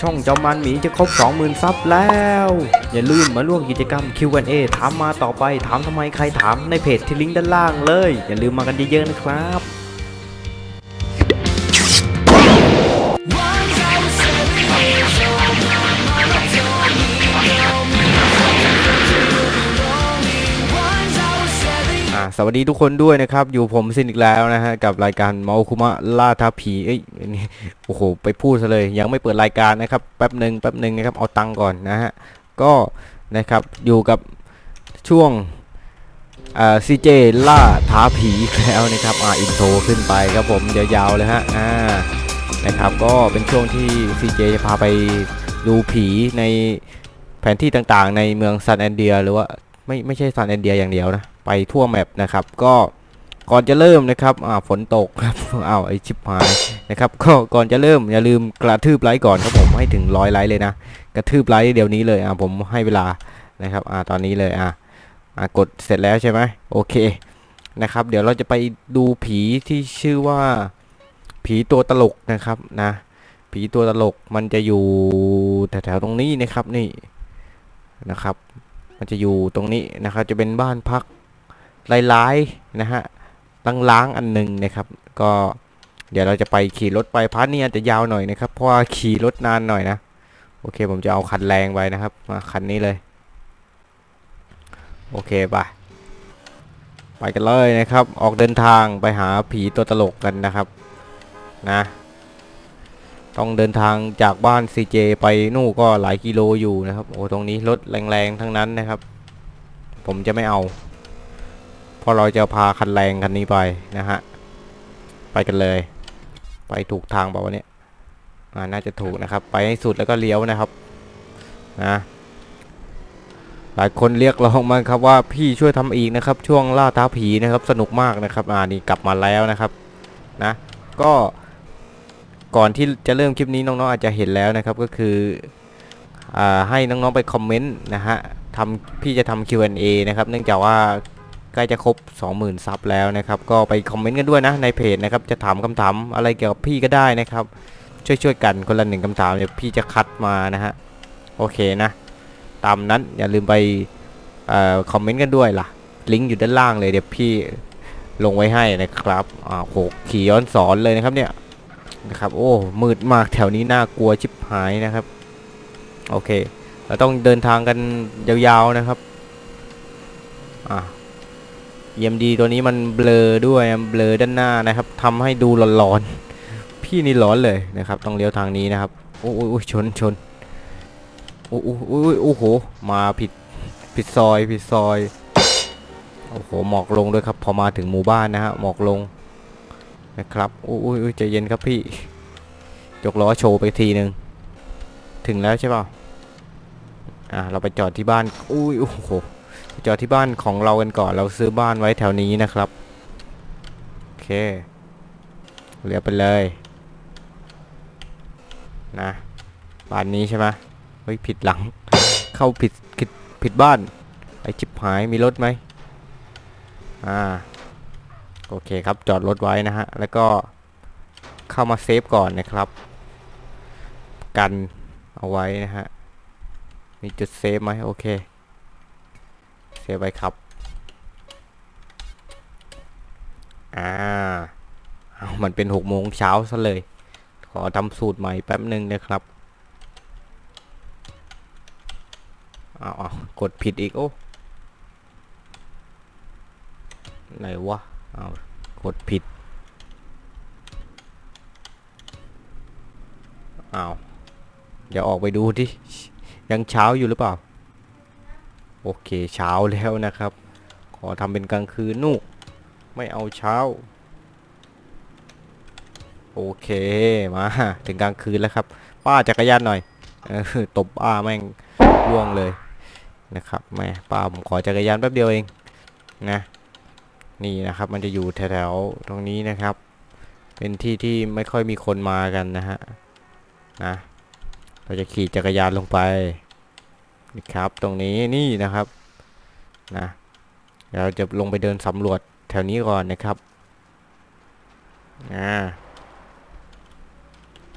ช่องจอมมันหมีจะครบ 20,000 ซับแล้ว อย่าลืมมาร่วมกิจกรรม Q&A ถามมาต่อไปถามทำไมใครถามในเพจที่ลิงก์ด้านล่างเลย อย่าลืมมากันเยอะๆนะครับ สวัสดีทุกคนด้วยนะครับ อยู่ผมซินอีกแล้วนะฮะกับรายการเมาคุมะล่าท้าผีเอ้ยนี่โอ้โหไปพูดซะเลย ยังไม่เปิดรายการนะครับแป๊บหนึ่งแป๊บหนึ่งนะครับเอาตังก่อนนะฮะก็นะครับอยู่กับช่วงอ่าซีเจล่าท้าผีแล้วนะครับอ่าอินโทรขึ้นไปครับผมยาวๆเลยฮะอ่านะครับก็เป็นช่วงที่ซีเจจะพาไปดูผีในแผนที่ต่างๆ ในเมืองซันแอนเดียหรือว่าไม่ไม่ใช่ซันแอนเดียอย่างเดียวนะ ไปทั่วแมปนะครับ ก็ก่อนจะเริ่มนะครับอ่าฝนตกครับอ้าวไอชิบหายนะครับก็ก่อนจะเริ่มอย่าลืมกระทืบไลค์ก่อนครับผมให้ถึงร้อยไลค์เลยนะกระทืบไลค์เดี๋ยวนี้เลยอ่าผมให้เวลานะครับอ่าตอนนี้เลยอ่าอ่ากดเสร็จแล้วใช่ไหมโอเคนะครับ เดี๋ยวเราจะไปดูผีที่ชื่อว่า ผีตัวตลกนะครับนะ ผีตัวตลกมันจะอยู่แถวๆตรงนี้นะครับนี่นะครับ มันจะอยู่ตรงนี้นะครับ จะเป็นบ้านพัก หลายๆนะฮะล้างๆอันหนึ่งนะครับ ก็เดี๋ยวเราจะไปขี่รถไปพาร์ทนี้อาจจะยาวหน่อยนะครับ เพราะว่าขี่รถนานหน่อยนะ โอเคผมจะเอาคันแรงไว้นะครับ มาคันนี้เลย โอเคไปไปกันเลยนะครับ ออกเดินทางไปหาผีตัวตลกกันนะครับนะ ต้องเดินทางจากบ้าน CJ ไปนู่นก็หลายกิโลอยู่นะครับ โอ้ตรงนี้รถแรงๆทั้งนั้นนะครับ ผมจะไม่เอา ราะเราจะพาคันแรงคันนี้ไปนะฮะ ไปกันเลย ไปถูกทางเปล่าวะเนี่ยอ่าน่าจะถูกนะครับ ไปให้สุดแล้วก็เลี้ยวนะครับ นะหลายคนเรียกร้องมาครับว่าพี่ช่วยทำอีกนะครับ ช่วงล่าท้าผีนะครับ สนุกมากนะครับ อ่านี่กลับมาแล้วนะครับ นะ ก็ก่อนที่จะเริ่มคลิปนี้น้องๆอาจจะเห็นแล้วนะครับ ก็คืออ่าให้น้องๆไปคอมเมนต์นะฮะทำพี่จะทำ Q&A นะครับ เนื่องจากว่า ใกล้จะครบ 20,000 ซับแล้วนะครับ ก็ไปคอมเมนต์กันด้วยนะในเพจนะครับ จะถามคำถามอะไรเกี่ยวกับพี่ก็ได้นะครับ ช่วยๆกันคนละหนึ่งคำถามเดี๋ยวพี่จะคัดมานะฮะ โอเคนะ ตามนั้นอย่าลืมไปอคอมเมนต์กันด้วยล่ะ ลิงก์อยู่ด้านล่างเลยเดี๋ยวพี่ลงไว้ให้นะครับอ่าโหขี่ย้อนสอนเลยนะครับเนี่ยนะครับ โอ้ มืดมากแถวนี้น่ากลัวชิบหายนะครับ โอเค เราต้องเดินทางกันยาวๆนะครับ อะ EMD ตัวนี้มันเบลอด้วยเบลอด้านหน้านะครับทำให้ดูหลอนๆ พี่นี่ร้อนเลยนะครับ ต้องเลี้ยวทางนี้นะครับ โอ้โอ้ชนชนโอ้โอ้โอ้โห มาผิดผิดซอยผิดซอย โอ้โห หมอกลงด้วยครับ พอมาถึงหมู่บ้านนะฮะ หมอกลงนะครับอุ้ยอุ้ยใจเย็นครับพี่ยกล้อโชว์ไปทีหนึ่งถึงแล้วใช่ป่ะอะเราไปจอดที่บ้านอุ้ยโอ้โห จอดที่บ้านของเรากันก่อน เราซื้อบ้านไว้แถวนี้นะครับ โอเคเรียบไปเลย นะบ้านนี้ใช่ไหมเฮ้ยผิดหลัง เข้าผิดผิดผิดบ้าน ไอจิบหายมีรถไหมอ่า โอเคครับจอดรถไว้นะฮะ แล้วก็เข้ามาเซฟก่อนนะครับ กันเอาไว้นะฮะ มีจุดเซฟไหมโอเค ซฟไว้ครับ อ่าเอามันเป็นหกโมงเช้าซะเลย ขอทำสูตรใหม่แป๊บหนึ่งนะครับเอาเอากดผิดอีก โอ้ไหนวะ เอากดผิดเอาเดี๋ยวออกไปดูที่ยังเช้าอยู่หรือเปล่า โอเคเช้าแล้วนะครับ ขอทำเป็นกลางคืนนู่ไม่เอาเช้า โอเคมาถึงกลางคืนแล้วครับ ป้าจักรยานหน่อยออตบป้าแม่งร่วงเลยนะครับแม่ป้าผมขอจักรยานแป๊บเดียวเองนะนี่นะครับ มันจะอยู่แถวๆตรงนี้นะครับ เป็นที่ที่ไม่ค่อยมีคนมากันนะฮะนะเราจะขี่จักรยานลงไป นะครับตรงนี้นี่นะครับนะเราจะลงไปเดินสำรวจแถวนี้ก่อนนะครับอ่า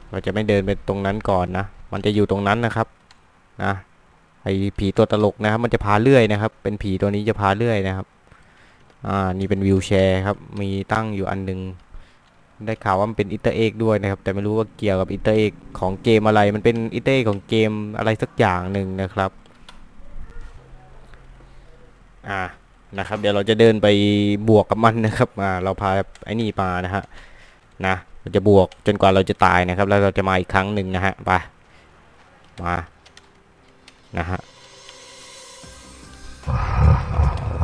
เราจะไม่เดินไปตรงนั้นก่อนนะมันจะอยู่ตรงนั้นนะครับนะไอผีตัวตลกนะครับ มันจะพาเลื่อยนะครับ เป็นผีตัวนี้จะพาเลื่อยนะครับอ่านี่เป็นวิวแชร์ครับ มีตั้งอยู่อันหนึง ได้ข่าวว่ามันเป็นอิตเตอร์เอ็กด้วยนะครับ แต่ไม่รู้ว่าเกี่ยวกับอิตเตอร์เอ็กของเกมอะไร มันเป็นอิตเตอร์เอกของเกมอะไรสักอย่างหนึ่งนะครับ อ่านะครับ เดี๋ยวเราจะเดินไปบวกกับมันนะครับอ่าเราพาไอ้นี่มานะฮะนะเราจะบวกจนกว่าเราจะตายนะครับ แล้วเราจะมาอีกครั้งหนึ่งนะฮะไปมานะฮะ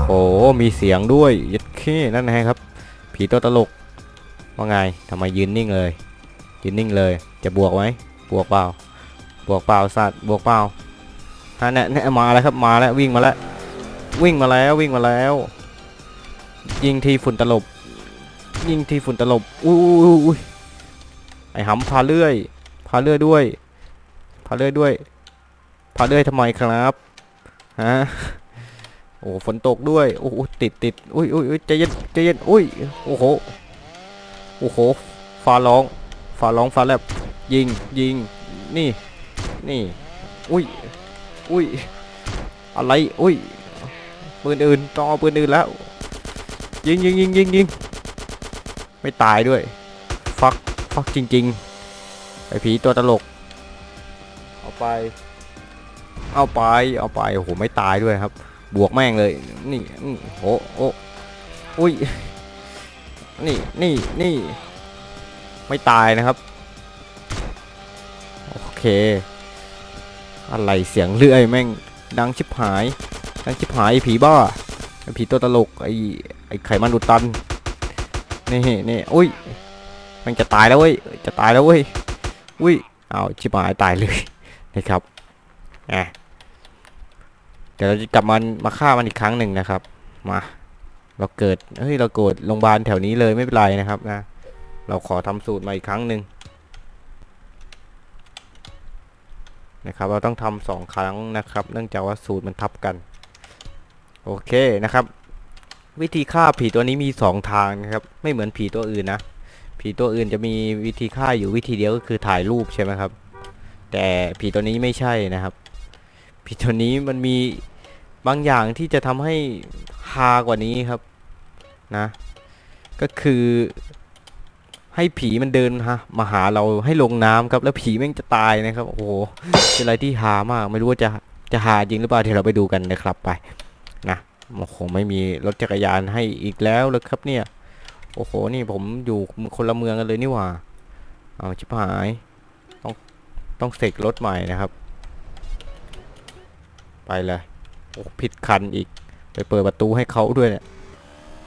โอ้มีเสียงด้วยยัดเคนั่นนะครับ ผีตัวตลกว่าไงทำไมยืนนิ่งเลย ยืนนิ่งเลย จะบวกไหมบวกเปล่า บวกเปล่าสัตว์บวกเปล่าฮะเนี่ยเนี่ยมาแล้วครับมาแล้ววิ่งมาแล้ว วิ่งมาแล้ววิ่งมาแล้ว ยิงทีฝุ่นตลบ ยิงทีฝุ่นตลบอุ้ยอุ้ยอุ้ยไอ้หำพาเลื่อย พาเลื่อยด้วย พาเลื่อยด้วย พาเลื่อยทำไมครับฮะโอ้ฝนตกด้วยโอ้ติดติดอุ้ยอุ้ยอุ้ยใจเย็นใจเย็นอุ้ยโอ้โหโอ้โหฟ้าร้องฟ้าร้องฟ้าแลบยิงยิงนี่นี่อุ้ยอุ้ยอะไรอุ้ย ปืนอื่นต้องเอาปืนอื่นแล้ว ยิงยิงยิงยิงยิงไม่ตายด้วย ฟักฟักจริงๆไอผีตัวตลก เอาไป เอาไป เอาไป โอ้โห ไม่ตายด้วยครับ บวกแม่งเลย นี่โอ้โอ้อุ้ย นี่นี่นี่ ไม่ตายนะครับ โอเค อะไรเสียงเลื่อยแม่งดังชิบหาย ดังชิบหายไอ้ผีบ้าไอ้ผีตัวตลกไอ้ไอ้ไขมันอุดตันนี่นี่อุ้ยมันจะตายแล้วเว้ยจะตายแล้วเว้ยอุ้ยเอาชิบหายตายเลยนะครับอะเดี๋ยวเราจะกลับมันมาฆ่ามันอีกครั้งหนึ่งนะครับ มาเราเกิดเฮ้ยเราเกิดโรงพยาบาลแถวนี้เลยไม่เป็นไรนะครับนะ เราขอทำสูตรมาอีกครั้งหนึ่งนะครับ เราต้องทำสองครั้งนะครับ เนื่องจากว่าสูตรมันทับกัน โอเคนะครับ วิธีฆ่าผีตัวนี้มีสองทางนะครับ ไม่เหมือนผีตัวอื่นนะ ผีตัวอื่นจะมีวิธีฆ่าอยู่วิธีเดียวก็คือถ่ายรูปใช่ไหมครับ แต่ผีตัวนี้ไม่ใช่นะครับ ผีตัวนี้มันมีบางอย่างที่จะทำให้ฮากว่านี้ครับนะ ก็คือให้ผีมันเดินฮะมาหาเราให้ลงน้ำครับแล้วผีแม่งจะตายนะครับ โอ้โหเป็นอะไรที่ฮามาก ไม่รู้ว่าจะจะฮาจริงหรือเปล่าเดี๋ยวเราไปดูกันนะครับไป นะโอ้โหไม่มีรถจักรยานให้อีกแล้วเลยครับเนี่ย โอ้โหนี่ผมอยู่คนละเมืองกันเลยนี่หว่า เอาชิบหายต้องต้องเสกรถใหม่นะครับ ไปเลยโอ้ผิดคันอีก ไปเปิดประตูให้เขาด้วยเนี่ย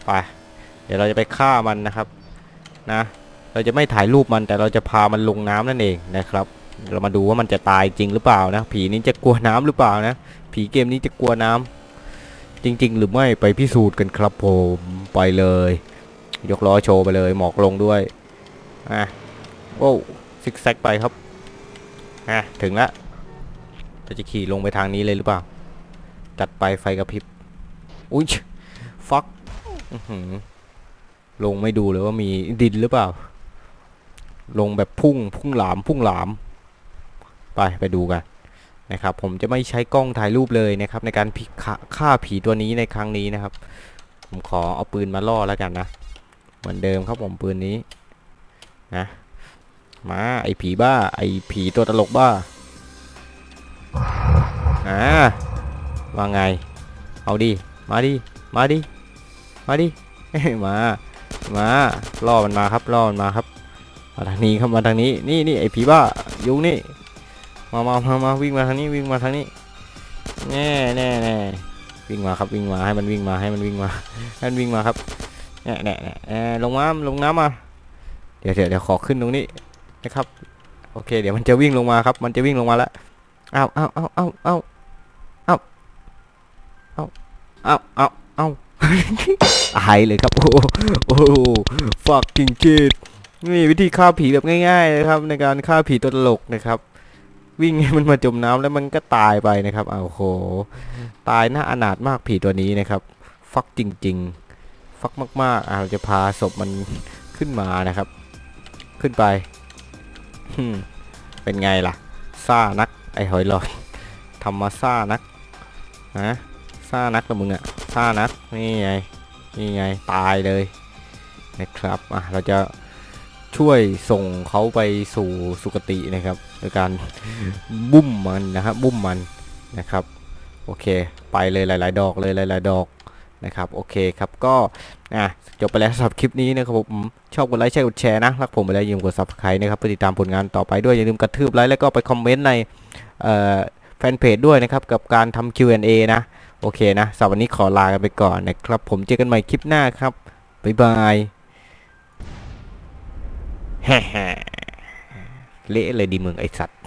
ไปเดี๋ยวเราจะไปฆ่ามันนะครับนะเราจะไม่ถ่ายรูปมันแต่เราจะพามันลงน้ำนั่นเองนะครับ เรามาดูว่ามันจะตายจริงหรือเปล่านะ ผีนี้จะกลัวน้ำหรือเปล่านะ ผีเกมนี้จะกลัวน้ำ จริง ๆ หรือไม่ไปพิสูจน์กันครับผมไปเลย ยกล้อโชว์ไปเลยหมอกลงด้วยอะโอ้ซิกแซกไปครับอะถึงแล้วเราจะขี่ลงไปทางนี้เลยหรือเปล่า จัดไปไฟกระพริบอุ้ยฟักลงไม่ดูเลยว่ามีดินหรือเปล่า ลงแบบพุ่งพุ่งหลามพุ่งหลาม ไปไปดูกัน นะครับผมจะไม่ใช้กล้องถ่ายรูปเลยนะครับในการฆาฆ่าผีตัวนี้ในครั้งนี้นะครับ ผมขอเอาปืนมาล่อแล้วกันนะ เหมือนเดิมครับผมปืนนี้นะมาไอผีบ้า ไอผีตัวตลกบ้าอ่าว่าไง เอาดิ มาดิ มาดิ มาดิ มา มาล่อมันมาครับล่อมันมาครับมาทางนี้ครับมาทางนี้ นี่นี่ไอผีบ้ายุงนี่ มามามามาวิ่งมาทางนี้วิ่งมาทางนี้แน่แน่แน่วิ่งมาครับวิ่งมาให้มันวิ่งมาให้มันวิ่งมาให้มันวิ่งมาครับแน่แน่แน่ลงน้ำลงน้ำมาเดี๋ยวเดี๋ยวเดี๋ยวขอขึ้นตรงนี้นะครับ โอเค เดี๋ยวมันจะวิ่งลงมาครับ มันจะวิ่งลงมาแล้วอ้าวอ้าวอ้าวอ้าวอ้าวอ้าวอ้าวอ้าวอ้าวอ้าวตายเลยครับโอ้โหโอ้ฟักกิ้งเกตนี่วิธีฆ่าผีแบบง่ายๆนะครับ ในการฆ่าผีตัวตลกนะครับ วิ่งให้มันมาจมน้ำแล้วมันก็ตายไปนะครับเอ้าโห ตายหน้าอนาถมากผีตัวนี้นะครับ ฟักจริง ๆ ฟักมากๆอ่าเราจะพาศพมันขึ้นมานะครับ ขึ้นไปเป็นไงล่ะซ่านัก ไอ้หอยลอดทำมาซ่านักฮะซ่านักกับมึงอะซ่านักนี่ไงนี่ไงตายเลยนะครับอะเราจะ ช่วยส่งเขาไปสู่สุคตินะครับโดยการบุ้มมันนะครับบุ้มมันนะครับโอเค ไปเลยหลาย ๆ ดอกเลยหลาย ๆ ดอกนะครับโอเคครับก็อะจบไปแล้วสำหรับคลิปนี้นะครับผมชอบกดไลค์แชร์กดแชร์นะรักผมไปแล้วอย่าลืมกด subscribe นะครับเพื่อติดตามผลงานต่อไปด้วยอย่าลืมกระทืบไลค์แล้วก็ไปคอมเมนต์ในแฟนเพจด้วยนะครับกับการทำ Q&A นะโอเคนะสำหรับวันนี้ขอลากันไปก่อนนะครับผมเจอกันใหม่คลิปหน้าครับบ๊ายบาย แฮ่เละเลยดีมึงไอสัตว์